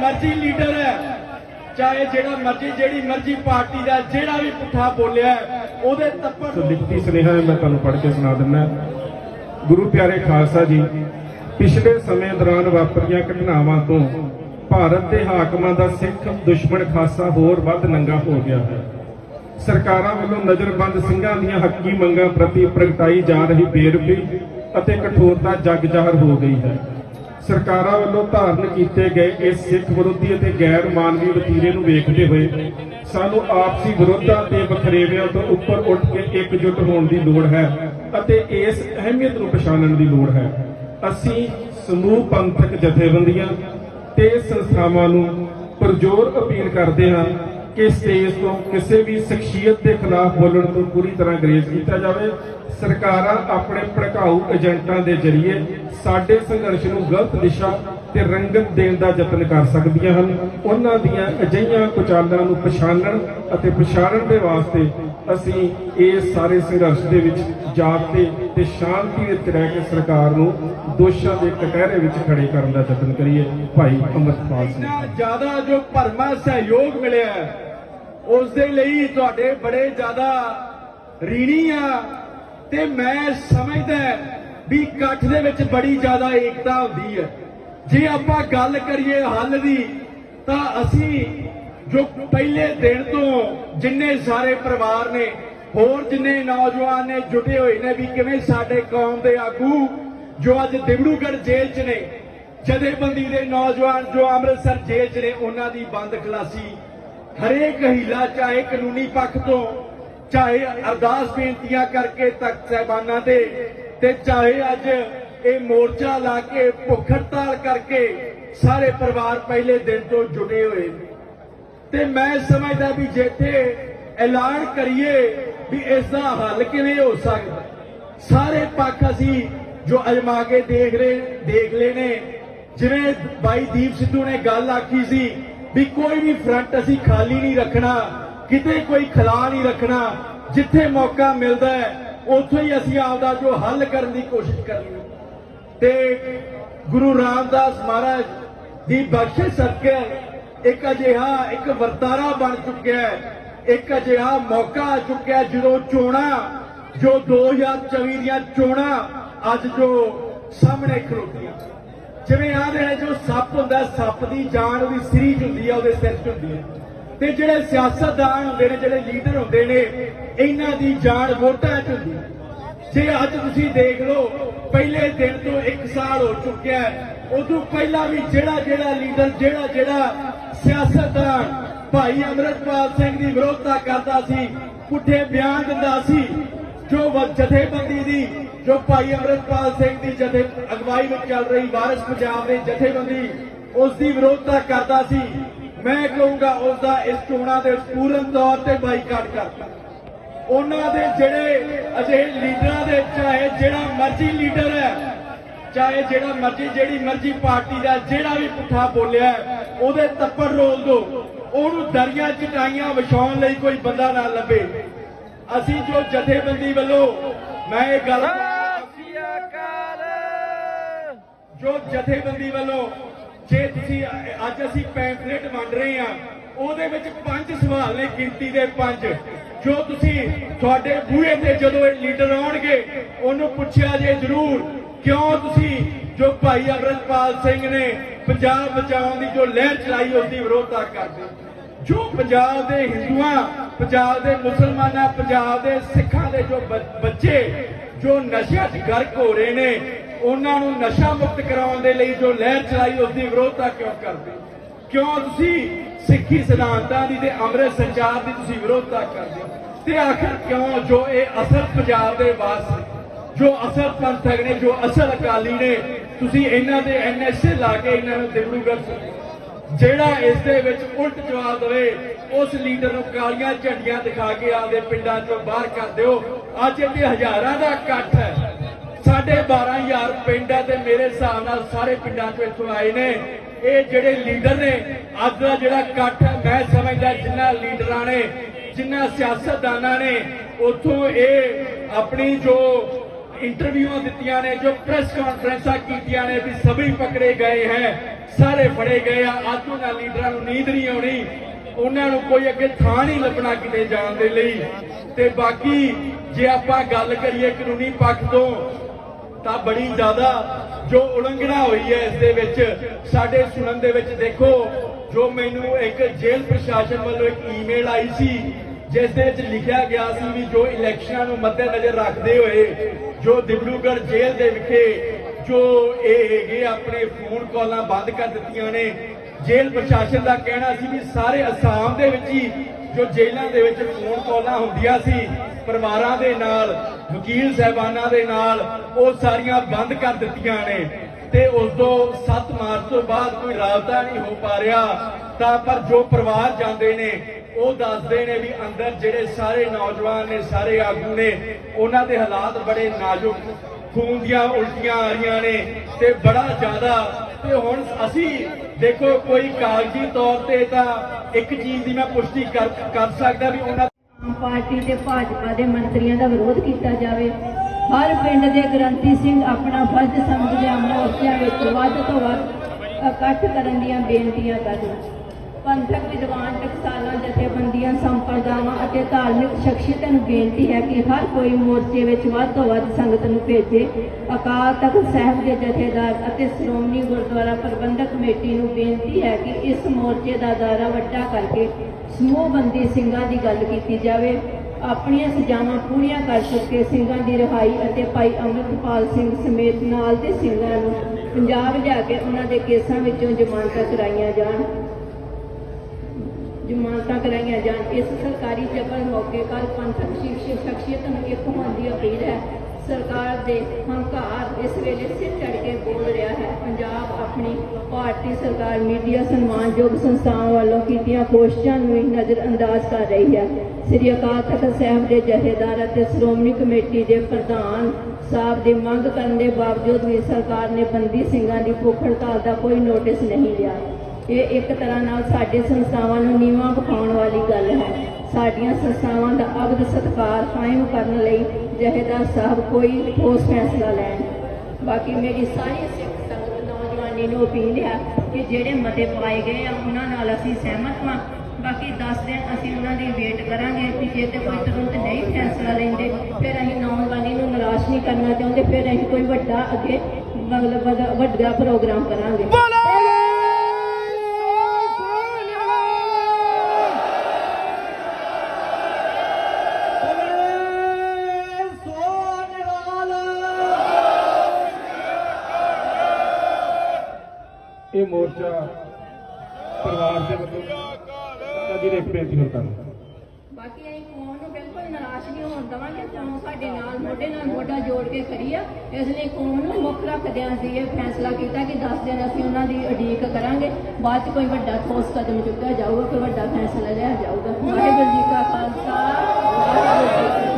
ਮਰਜ਼ੀ ਲੀਡਰ ਹੈ ਚਾਹੇ ਜਿਹੜਾ ਮਰਜ਼ੀ ਜਿਹੜੀ ਮਰਜ਼ੀ ਪਾਰਟੀ ਦਾ ਜਿਹੜਾ ਵੀ ਪੁੱਠਾ ਬੋਲਿਆ ਉਹਦੇ ਤੱਪੜ ਲਿਖਤੀ ਸੁਨੇਹਾ ਮੈਂ ਤੁਹਾਨੂੰ ਪੜ੍ਹ ਕੇ ਸੁਣਾ ਦਿੰਦਾ। ਗੁਰੂ ਪਿਆਰੇ ਖਾਲਸਾ ਜੀ ਪਿਛਲੇ ਸਮੇਂ ਦੌਰਾਨ ਵਾਪਰੀਆਂ ਘਟਨਾਵਾਂ ਤੋਂ ਭਾਰਤ ਦੇ ਹਾਕਮਾਂ ਦਾ ਸਿੱਖ ਦੁਸ਼ਮਣ ਖਾਸਾ ਹੋਰ ਵੱਧ ਨੰਗਾ ਹੋ ਗਿਆ ਹੈ। ਸਰਕਾਰਾਂ ਵੱਲੋਂ ਨਜ਼ਰਬੰਦ ਸਿੰਘਾਂ ਦੀਆਂ ਹੱਕੀ ਮੰਗਾਂ ਪ੍ਰਤੀ ਪ੍ਰਗਟਾਈ ਜਾ ਰਹੀ ਬੇਰੁਖੀ ਅਤੇ ਕਠੋਰਤਾ ਜਗ ਜ਼ਾਹਰ ਹੋ ਗਈ ਹੈ। ਸਰਕਾਰਾਂ ਵੱਲੋਂ ਧਾਰਨ ਕੀਤੇ ਗਏ ਇਸ ਸਿੱਖ ਵਿਰੋਧੀ ਅਤੇ ਗੈਰ ਮਾਨਵੀ ਵਤੀਰੇ ਨੂੰ ਵੇਖਦੇ ਹੋਏ ਸਾਨੂੰ ਆਪਸੀ ਵਿਰੋਧਾਂ ਤੇ ਵਖਰੇਵਿਆਂ ਤੋਂ ਉੱਪਰ ਉੱਠ ਕੇ ਇਕਜੁੱਟ ਹੋਣ ਦੀ ਲੋੜ ਹੈ ਅਤੇ ਇਸ ਅਹਿਮੀਅਤ ਨੂੰ ਪਛਾਣਨ ਦੀ ਲੋੜ ਹੈ। ਅਸੀਂ ਸਮੂਹ ਪੰਥਕ ਜਥੇਬੰਦੀਆਂ ਤੇ ਸੰਸਥਾਵਾਂ ਨੂੰ ਪਰਜ਼ੋਰ ਅਪੀਲ ਕਰਦੇ ਹਾਂ ਕਿ ਸਟੇਜ ਤੋਂ ਕਿਸੇ ਵੀ ਸ਼ਖਸੀਅਤ ਦੇ ਖਿਲਾਫ ਬੋਲਣ ਤੋਂ ਪੂਰੀ ਤਰ੍ਹਾਂ ਗਰੇਜ਼ ਕੀਤਾ ਜਾਵੇ, ਸਰਕਾਰਾਂ ਆਪਣੇ ਭੜਕਾਊ ਏਜੰਟਾਂ ਦੇ ਜ਼ਰੀਏ ਸਾਡੇ ਸੰਘਰਸ਼ ਨੂੰ ਗਲਤ ਦਿਸ਼ਾ ਤੇ ਰੰਗਤ ਦੇਣ ਦਾ ਯਤਨ ਕਰ ਸਕਦੀਆਂ ਹਨ। ਉਹਨਾਂ ਦੀਆਂ ਅਜਿਹੀਆਂ ਕੁਚਾਲਾਂ ਨੂੰ ਪਛਾਣਨ ਅਤੇ ਪਛਾੜਨ ਦੇ ਵਾਸਤੇ ਅਸੀਂ ਇਸ ਸਾਰੇ ਸੰਘਰਸ਼ ਦੇ ਵਿੱਚ ਜਾਗਤੇ ਤੇ ਸ਼ਾਂਤੀ ਵਿੱਚ ਰਹਿ ਕੇ ਸਰਕਾਰ ਨੂੰ ਦੋਸ਼ਾਂ ਦੇ ਕਟਹਿਰੇ ਵਿੱਚ ਖੜੇ ਕਰਨ ਦਾ ਯਤਨ ਕਰੀਏ, ਭਾਈ ਅਮਰਪਾਲ ਸਿੰਘ। ਇੰਨਾ ਜ਼ਿਆਦਾ ਜੋ ਭਰਮਾ ਸਹਿਯੋਗ ਮਿਲਿਆ ਉਸ ਦੇ ਲਈ ਤੁਹਾਡੇ ਬੜੇ ਜ਼ਿਆਦਾ ਰੀਣੀ ਆ। ਤੇ ਮੈਂ ਸਮਝਦਾ ਵੀ ਇਕੱਠ ਦੇ ਵਿੱਚ ਬੜੀ ਜ਼ਿਆਦਾ ਏਕਤਾ ਹੁੰਦੀ ਹੈ। ਜੇ ਆਪਾਂ ਗੱਲ ਕਰੀਏ ਹੱਲ ਦੀ, ਤਾਂ ਅਸੀਂ ਜੋ ਪਹਿਲੇ ਦਿਨ ਤੋਂ ਜਿੰਨੇ ਸਾਰੇ ਪਰਿਵਾਰ ਨੇ, ਹੋਰ ਜਿੰਨੇ ਨੌਜਵਾਨ ਨੇ, ਜੁਟੇ ਹੋਏ ਨੇ ਵੀ ਕਿਵੇਂ ਸਾਡੇ ਕੌਮ ਦੇ ਆਗੂ ਜੋ ਅੱਜ ਦਿਬੜੂਗੜ੍ਹ ਜੇਲ੍ਹ 'ਚ ਨੇ, ਜਥੇਬੰਦੀ ਦੇ ਨੌਜਵਾਨ ਜੋ ਅੰਮ੍ਰਿਤਸਰ ਜੇਲ੍ਹ 'ਚ ਨੇ, ਉਹਨਾਂ ਦੀ ਬੰਦ ਖਲਾਸੀ ਹਰੇਕ ਹੀਲਾ ਚਾਹੇ ਕਾਨੂੰਨੀ ਪੱਖ ਤੋਂ, ਚਾਹੇ ਅਰਦਾਸ ਬੇਨਤੀਆਂ ਕਰਕੇ ਤਖਤ ਸਾਹਿਬਾਨਾਂ ਦੇ ਤੇ ਚਾਹੇ ਅੱਜ ਇਹ ਮੋਰਚਾ ਲਾ ਕੇ ਭੁੱਖ ਹੜਤਾਲ ਕਰਕੇ ਸਾਰੇ ਪਰਿਵਾਰ ਪਹਿਲੇ ਦਿਨ ਤੋਂ ਜੁੜੇ ਹੋਏ ਨੇ। ਤੇ ਮੈਂ ਸਮਝਦਾ ਵੀ ਜਿੱਥੇ ਐਲਾਨ ਕਰੀਏ ਵੀ ਇਸ ਦਾ ਹੱਲ ਕਿਵੇਂ ਹੋ ਸਕਦਾ। ਸਾਰੇ ਪੱਖ ਅਸੀਂ ਜੋ ਅਜਮਾ ਕੇ ਦੇਖ ਰਹੇ, ਦੇਖ ਲਏ ਨੇ। ਜਿਵੇਂ ਬਾਈ ਦੀਪ ਸਿੱਧੂ ਨੇ ਗੱਲ ਆਖੀ ਸੀ ਵੀ ਕੋਈ ਵੀ ਫਰੰਟ ਅਸੀਂ ਖਾਲੀ ਨਹੀਂ ਰੱਖਣਾ, ਕਿਤੇ ਕੋਈ ਖਲਾ ਨਹੀਂ ਰੱਖਣਾ। ਜਿੱਥੇ ਮੌਕਾ ਮਿਲਦਾ ਹੈ, ਉੱਥੋਂ ਹੀ ਅਸੀਂ ਆਪਦਾ ਜੋ ਹੱਲ ਕਰਨ ਦੀ ਕੋਸ਼ਿਸ਼ ਕਰਨੀ ਤੇ ਗੁਰੂ ਰਾਮਦਾਸ ਮਹਾਰਾਜ ਦੀ ਬਖਸ਼ਿਸ਼ ਸਦਕੇ ਇੱਕ ਅਜਿਹਾ ਇੱਕ ਵਰਤਾਰਾ ਬਣ ਚੁੱਕਿਆ ਹੈ। ਇੱਕ ਅਜਿਹਾ ਮੌਕਾ ਆ ਚੁੱਕਿਆ ਜਦੋਂ ਚੋਣਾਂ, ਜੋ 2024 ਦੀਆਂ ਚੋਣਾਂ ਅੱਜ ਜੋ ਸਾਹਮਣੇ ਖਲੋਤੀਆਂ ਜਿਵੇਂ ਆਦੇ ਨੇ ਜੋ ਸੱਪ ਹੁੰਦਾ ਸੱਪ ਦੀ ਜਾਨ ਉਹਦੀ ਸਰੀ 'ਚ ਹੁੰਦੀ ਆ ਉਹਦੇ ਸਿਰ 'ਚ ਹੁੰਦੀ ਹੈ। ਤੇ ਜਿਹੜੇ ਸਿਆਸਤਦਾਨ ਹੁੰਦੇ ਨੇ, ਜਿਹੜੇ ਲੀਡਰ ਹੁੰਦੇ ਨੇ, ਇਹਨਾਂ ਦੀ ਜਾਨ ਵੋਟਾਂ 'ਚ ਹੁੰਦੀ ਹੈ। ਜੇ ਅੱਜ ਤੁਸੀਂ ਦੇਖ ਲਓ, ਪਹਿਲੇ ਦਿਨ ਤੋਂ 1 ਸਾਲ ਹੋ ਚੁੱਕਿਆ ਹੈ ਉਦੋਂ ਪਹਿਲਾਂ ਵੀ ਜਿਹੜਾ ਜਿਹੜਾ ਲੀਡਰ, ਜਿਹੜਾ ਜਿਹੜਾ ਸਿਆਸਤਦਾਨ ਭਾਈ ਅਮਰਤਪਾਲ ਸਿੰਘ ਦੀ ਵਿਰੋਧਤਾ ਕਰਦਾ ਸੀ, ਪੁੱਠੇ ਬਿਆਨ ਦਿੰਦਾ ਸੀ, ਜੋ ਜਥੇਬੰਦੀ ਦੀ, ਜੋ ਭਾਈ ਅਮਰਤਪਾਲ ਸਿੰਘ ਦੀ ਜਥੇ ਅਗਵਾਈ ਵਿੱਚ ਚੱਲ ਰਹੀ ਵਾਰਿਸ ਪੰਜਾਬ ਦੇ ਜਥੇਬੰਦੀ, ਉਸ ਦੀ ਵਿਰੋਧਤਾ ਕਰਦਾ ਸੀ। ਮੈਂ ਕਹੂੰਗਾ ਉਸ ਦਾ ਇਸ ਚੋਣਾਂ ਦੇ ਪੂਰਨ ਤੌਰ ਤੇ ਬਾਈਕਾਟ ਕਰਤਾ ਉਹਨਾਂ ਦੇ ਜਿਹੜੇ ਅਜਿਹੇ ਲੀਡਰਾਂ ਦੇ, ਚਾਹੇ ਜਿਹੜਾ ਮਰਜ਼ੀ ਲੀਡਰ ਹੈ ਚਾਹੇ ਜਿਹੜਾ ਮਰਜ਼ੀ ਜਿਹੜੀ ਮਰਜ਼ੀ ਪਾਰਟੀ ਦਾ ਜਿਹੜਾ ਵੀ ਪੁੱਠਾ ਬੋਲਿਆ ਉਹਦੇ ਤੱਪੜ ਰੋਲ ਦੋ। ਉਹਨੂੰ ਦਰਿਆ ਚਟਾਈਆਂ ਵਿਛਾਉਣ ਲਈ ਕੋਈ ਬੰਦਾ ਨਾ ਲੱਭੇ। ਅਸੀਂ ਜੋ ਜਥੇਬੰਦੀ ਵੱਲੋਂ ਮੈਂ ਇਹ ਗੱਲ ਜੋ ਜਥੇਬੰਦੀ ਵੱਲੋਂ ਜੇ ਤੁਸੀਂ ਅੱਜ ਅਸੀਂ ਪੈਂਫਲੇਟ ਵੰਡ ਰਹੇ ਹਾਂ ਉਹਦੇ ਵਿੱਚ ਪੰਜ ਸਵਾਲ ਨੇ ਗਿਣਤੀ ਦੇ ਪੰਜ। ਜੋ ਤੁਸੀਂ ਤੁਹਾਡੇ ਬੂਹੇ ਤੇ ਜਦੋਂ ਇਹ ਲੀਡਰ ਆਉਣਗੇ ਉਹਨੂੰ ਪੁੱਛਿਆ ਜੇ ਜ਼ਰੂਰ ਕਿਉਂ ਤੁਸੀਂ ਜੋ ਭਾਈ ਅਮਰਤਪਾਲ ਸਿੰਘ ਨੇ ਪੰਜਾਬ ਬਚਾਉਣ ਦੀ ਜੋ ਲਹਿਰ ਚਲਾਈ, ਉਸ ਦੀ ਵਿਰੋਧਤਾ ਕਰਦੇ। ਜੋ ਪੰਜਾਬ ਦੇ ਹਿੰਦੂਆਂ, ਪੰਜਾਬ ਦੇ ਮੁਸਲਮਾਨਾਂ, ਪੰਜਾਬ ਦੇ ਸਿੱਖਾਂ ਦੇ ਜੋ ਬੱਚੇ, ਜੋ ਨਸ਼ਿਆਂ 'ਚ ਗਰਕ ਹੋ ਰਹੇ ਨੇ, ਉਹਨਾਂ ਨੂੰ ਨਸ਼ਾ ਮੁਕਤ ਕਰਾਉਣ ਦੇ ਲਈ ਜੋ ਲਹਿਰ ਚਲਾਈ, ਉਸ ਦੀ ਵਿਰੋਧਤਾ ਕਿਉਂ ਕਰਦੇ? ਕਿਉਂ ਤੁਸੀਂ ਸਿੱਖੀ ਸਿਧਾਂਤਾਂ ਦੀ ਤੇ ਅੰਮ੍ਰਿਤ ਸੰਚਾਰ ਦੀ ਤੁਸੀਂ ਵਿਰੋਧਤਾ ਕਰਦੇ ਹੋ? ਤੇ ਆਖਰ ਕਿਉਂ ਜੋ ਇਹ ਅਸਲ ਪੰਜਾਬ ਦੇ ਵਾਸਤੇ ਜੋ ਅਸਲ ਪੰਥਕ ਨੇ ਜੋ ਅਸਲ ਅਕਾਲੀ ਨੇ, ਤੁਸੀਂ ਇਹਨਾਂ ਦੇ ਐਨਐਸਏ ਲਾ ਕੇ ਇਹਨਾਂ ਨੂੰ ਦਿਬੜੂਗੜ੍ਹ ਜਿਹੜਾ ਇਸ ਦੇ ਵਿੱਚ ਉਲਟ ਜਵਾਬ ਦੇਵੇ, ਉਸ ਲੀਡਰ ਨੂੰ ਕਾਲੀਆਂ ਝੰਡੀਆਂ ਦਿਖਾ ਕੇ ਆਪਦੇ ਪਿੰਡਾਂ ਚੋਂ ਬਾਹਰ ਕਰ ਦਿਓ। ਅੱਜ ਇੱਥੇ ਹਜ਼ਾਰਾਂ ਦਾ ਇਕੱਠ ਹੈ। ਸਾਡੇ 12000 ਪਿੰਡ ਹੈ ਤੇ ਮੇਰੇ ਹਿਸਾਬ ਨਾਲ ਸਾਰੇ ਪਿੰਡਾਂ ਚੋਂ ਇੱਥੋਂ ਆਏ ਨੇ। ਇਹ ਜਿਹੜੇ ਲੀਡਰ ਨੇ, ਅੱਜ ਦਾ ਜਿਹੜਾ ਇਕੱਠ ਹੈ, ਮੈਂ ਸਮਝਦਾ ਜਿੰਨਾ ਲੀਡਰਾਂ ਨੇ, ਜਿੰਨਾ ਸਿਆਸਤਦਾਨਾਂ ਨੇ, ਉਥੋਂ ਇਹ ਆਪਣੀ ਜੋ ਇੰਟਰਵਿਊਆਂ ਦਿੱਤੀਆਂ ਨੇ, ਜੋ ਪ੍ਰੈਸ ਕਾਨਫਰੰਸਾਂ ਕੀਤੀਆਂ ਨੇ, ਵੀ ਸਭੀ ਪਕੜੇ ਗਏ ਹੈ, ਸਾਰੇ ਫੜੇ ਗਏ ਆ। ਅੱਜ ਉਹਨਾਂ ਲੀਡਰਾਂ ਨੂੰ ਨੀਂਦ ਨਹੀਂ ਆਉਣੀ। ਉਹਨਾਂ ਨੂੰ ਕੋਈ ਅੱਗੇ ਥਾਂ ਨਹੀਂ ਲੱਭਣਾ ਕਿਤੇ ਜਾਣ ਦੇ ਲਈ। ਤੇ ਬਾਕੀ ਜੇ ਆਪਾਂ ਗੱਲ ਕਰੀਏ ਕਾਨੂੰਨੀ ਪੱਖ ਤੋਂ, ਤਾਂ ਬੜੀ ਜ਼ਿਆਦਾ ਜੋ ਉਲੰਘਣਾ ਹੋਈ ਹੈ ਇਸ ਦੇ ਵਿੱਚ, ਸਾਡੇ ਸੁਣਨ ਦੇ ਵਿੱਚ ਦੇਖੋ, ਜੋ ਮੈਨੂੰ ਇੱਕ ਜੇਲ੍ਹ ਪ੍ਰਸ਼ਾਸਨ ਵੱਲੋਂ ਇੱਕ ਈਮੇਲ ਆਈ ਸੀ ਜਿਸ ਦੇ ਵਿੱਚ ਲਿਖਿਆ ਗਿਆ ਸੀ ਵੀ ਜੋ ਇਲੈਕਸ਼ਨਾਂ ਨੂੰ ਮੱਦੇਨਜ਼ਰ ਰੱਖਦੇ ਹੋਏ, ਜੋ ਦਿਬਰੂਗੜ੍ਹ ਜੇਲ੍ਹ ਦੇ ਵਿਖੇ ਜੋ ਇਹ ਹੈਗੇ ਆਪਣੇ ਫੋਨ ਕਾਲਾਂ ਬੰਦ ਕਰ ਦਿੱਤੀਆਂ ਨੇ, ਜੇਲ੍ਹ ਪ੍ਰਸ਼ਾਸਨ ਦਾ ਕਹਿਣਾ ਸੀ ਵੀ ਸਾਰੇ ਅਸਾਮ ਦੇ ਵਿੱਚ ਹੀ ਜੋ ਜੇਲ੍ਹਾਂ ਦੇ ਵਿੱਚ ਫੋਨ ਕਾਲਾਂ ਹੁੰਦੀਆਂ ਸੀ, ਪਰਿਵਾਰਾਂ ਦੇ ਨਾਲ, ਵਕੀਲ ਸਹਿਬਾਨਾਂ ਦੇ ਨਾਲ, ਉਹ ਸਾਰੀਆਂ ਬੰਦ ਕਰ ਦਿੱਤੀਆਂ ਨੇ ਤੇ ਉਸ ਤੋਂ 7 ਮਾਰਚ ਤੋਂ ਬਾਅਦ ਕੋਈ ਰਾਬਤਾ ਨਹੀਂ ਹੋ ਪਾ ਰਿਹਾ। ਤਾਂ ਪਰ ਜੋ ਪਰਿਵਾਰ ਜਾਂਦੇ ਨੇ, ਉਹ ਦੱਸਦੇ ਨੇ ਵੀ ਅੰਦਰ ਜਿਹੜੇ ਸਾਰੇ ਨੌਜਵਾਨ ਨੇ, ਸਾਰੇ ਆਗੂ ਨੇ, ਉਹਨਾਂ ਦੇ ਹਾਲਾਤ ਬੜੇ ਨਾਜ਼ੁਕ, ਖੂਨ ਦੀਆਂ ਉਲਟੀਆਂ ਆ ਰਹੀਆਂ ਨੇ ਤੇ ਬੜਾ ਜ਼ਿਆਦਾ। ਤੇ ਹੁਣ ਅਸੀਂ ਦੇਖੋ ਕੋਈ ਕਾਗਜ਼ੀ ਤੌਰ ਤੇ ਤਾਂ ਇੱਕ ਚੀਜ਼ ਦੀ ਮੈਂ ਪੁਸ਼ਟੀ ਕਰ ਕਰ ਸਕਦਾ ਵੀ ਉਹਨਾਂ ਪਾਰਟੀ ਤੇ ਭਾਜਪਾ ਦੇ ਮੰਤਰੀਆਂ ਦਾ ਵਿਰੋਧ ਕੀਤਾ ਜਾਵੇ। ਹਰ ਪਿੰਡ ਦੇ ਗ੍ਰੰਥੀ ਸਿੰਘ ਆਪਣਾ ਫਰਜ਼ ਸਮਝਦੇ ਆ ਮੋਰਚਿਆਂ ਵਿੱਚ ਵੱਧ ਤੋਂ ਵੱਧ ਇਕੱਠ ਕਰਨ ਦੀਆਂ ਬੇਨਤੀਆਂ ਕਰਨ ਪੰਥਕ, ਵਿਦਵਾਨ, ਟਕਸਾਲਾਂ, ਜਥੇਬੰਦੀਆਂ, ਸੰਪਰਦਾਵਾਂ ਅਤੇ ਧਾਰਮਿਕ ਸ਼ਖਸੀਅਤਾਂ ਨੂੰ ਬੇਨਤੀ ਹੈ ਕਿ ਹਰ ਕੋਈ ਮੋਰਚੇ ਵਿੱਚ ਵੱਧ ਤੋਂ ਵੱਧ ਸੰਗਤ ਨੂੰ ਭੇਜੇ। ਅਕਾਲ ਤਖਤ ਸਾਹਿਬ ਦੇ ਜਥੇਦਾਰ ਅਤੇ ਸ਼੍ਰੋਮਣੀ ਗੁਰਦੁਆਰਾ ਪ੍ਰਬੰਧਕ ਕਮੇਟੀ ਨੂੰ ਬੇਨਤੀ ਹੈ ਕਿ ਇਸ ਮੋਰਚੇ ਦਾ ਦਾਇਰਾ ਵੱਡਾ ਕਰਕੇ ਸਮੂਹਬੰਦੀ ਸਿੰਘਾਂ ਦੀ ਗੱਲ ਕੀਤੀ ਜਾਵੇ। ਆਪਣੀਆਂ ਸਜ਼ਾਵਾਂ ਪੂਰੀਆਂ ਕਰ ਚੁੱਕੇ ਸਿੰਘਾਂ ਦੀ ਰਿਹਾਈ ਅਤੇ ਭਾਈ ਅੰਮ੍ਰਿਤਪਾਲ ਸਿੰਘ ਸਮੇਤ ਨਾਲ ਦੇ ਸਿੰਘਾਂ ਨੂੰ ਪੰਜਾਬ ਲਿਆ ਕੇ ਉਹਨਾਂ ਦੇ ਕੇਸਾਂ ਵਿੱਚੋਂ ਜ਼ਮਾਨਤਾਂ ਕਰਾਈਆਂ ਜਾਣ। ਜ਼ਮਾਨਤਾਂ ਕਰਾਈਆਂ ਜਾਣ, ਇਸ ਸਰਕਾਰੀ ਜਬਰ ਮੌਕੇ ਕੱਲ ਪੰਥਕ ਸ਼ਖਸੀਅਤ ਨੂੰ ਇੱਕ ਹੋਣ ਦੀ ਅਪੀਲ ਹੈ। ਸਰਕਾਰ ਦੇ ਹੰਕਾਰ ਇਸ ਵੇਲੇ ਸਿਰ ਚੜ ਕੇ ਬੋਲ ਰਿਹਾ ਹੈ। ਪੰਜਾਬ ਆਪਣੀ ਭਾਰਤੀ ਸਰਕਾਰ ਮੀਡੀਆ ਸਨਮਾਨਯੋਗ ਸੰਸਥਾਵਾਂ ਵੱਲੋਂ ਕੀਤੀਆਂ ਕੋਸ਼ਿਸ਼ਾਂ ਨੂੰ ਹੀ ਨਜ਼ਰ ਅੰਦਾਜ਼ ਕਰ ਰਹੀ ਹੈ। ਸ੍ਰੀ ਅਕਾਲ ਤਖਤ ਸਾਹਿਬ ਦੇ ਜਥੇਦਾਰ ਅਤੇ ਸ਼੍ਰੋਮਣੀ ਕਮੇਟੀ ਦੇ ਪ੍ਰਧਾਨ ਸਾਹਿਬ ਦੀ ਮੰਗ ਕਰਨ ਦੇ ਬਾਵਜੂਦ ਵੀ ਸਰਕਾਰ ਨੇ ਬੰਦੀ ਸਿੰਘਾਂ ਦੀ ਭੁੱਖ ਹੜਤਾਲ ਦਾ ਕੋਈ ਨੋਟਿਸ ਨਹੀਂ ਲਿਆ। ਇਹ ਇੱਕ ਤਰ੍ਹਾਂ ਨਾਲ ਸਾਡੇ ਸੰਸਥਾਵਾਂ ਨੂੰ ਨੀਵਾਂ ਵਿਖਾਉਣ ਵਾਲੀ ਗੱਲ ਹੈ। ਸਾਡੀਆਂ ਸੰਸਥਾਵਾਂ ਦਾ ਅਬਦ ਸਤਕਾਰ ਕਾਇਮ ਕਰਨ ਲਈ ਜਹੇਦਾਰ ਸਾਹਿਬ ਕੋਈ ਠੋਸ ਫੈਸਲਾ ਲੈਣ। ਬਾਕੀ ਮੇਰੀ ਸਾਰੀ ਸਿੱਖ ਸੰਗਤ ਨੌਜਵਾਨੀ ਨੂੰ ਅਪੀਲ ਹੈ ਕਿ ਜਿਹੜੇ ਮਤੇ ਪਾਏ ਗਏ ਆ, ਉਹਨਾਂ ਨਾਲ ਅਸੀਂ ਸਹਿਮਤ ਹਾਂ। ਬਾਕੀ 10 ਦਿਨ ਅਸੀਂ ਉਹਨਾਂ ਦੀ ਵੇਟ ਕਰਾਂਗੇ ਕਿ ਜੇ ਤੇ ਕੋਈ ਤੁਰੰਤ ਨਹੀਂ ਫੈਸਲਾ ਲੈਂਦੇ, ਫਿਰ ਅਸੀਂ ਨੌਜਵਾਨੀ ਨੂੰ ਨਿਰਾਸ਼ ਨਹੀਂ ਕਰਨਾ ਚਾਹੁੰਦੇ, ਫਿਰ ਅਸੀਂ ਕੋਈ ਵੱਡਾ ਅੱਗੇ ਮਤਲਬ ਵੱਡਾ- ਵੱਡਾ ਪ੍ਰੋਗਰਾਮ ਕਰਾਂਗੇ। ਇਹ ਮੋਰਚਾ ਪਰਿਵਾਰ ਦੇ ਵੱਲੋਂ ਤਾਂ ਜੀ ਇੱਕ ਬੇਨਤੀ ਕਰਦਾ ਬਾਕੀ ਅਸੀਂ ਕੌਮ ਨੂੰ ਬਿਲਕੁਲ ਨਿਰਾਸ਼ ਨਹੀਂ ਹੋਣ ਦਵਾਂਗੇ ਕੌਮ ਸਾਡੇ ਨਾਲ, ਮੋਢੇ ਨਾਲ ਮੋਢਾ ਜੋੜ ਕੇ ਖੜੀ ਆ। ਇਸ ਲਈ ਕੌਮ ਨੂੰ ਮੁੱਖ ਰੱਖਦਿਆਂ ਅਸੀਂ ਇਹ ਫੈਸਲਾ ਕੀਤਾ ਕਿ 10 ਦਿਨ ਅਸੀਂ ਉਹਨਾਂ ਦੀ ਉਡੀਕ ਕਰਾਂਗੇ। ਬਾਅਦ ਚ ਕੋਈ ਵੱਡਾ ਠੋਸ ਕਦਮ ਚੁੱਕਿਆ ਜਾਊਗਾ, ਕੋਈ ਵੱਡਾ ਫੈਸਲਾ ਲਿਆ ਜਾਊਗਾ। ਵਾਹਿਗੁਰੂ ਜੀ ਕਾ ਖਾਲਸਾ, ਵਾਹਿਗੁਰੂ ਜੀ ਕੀ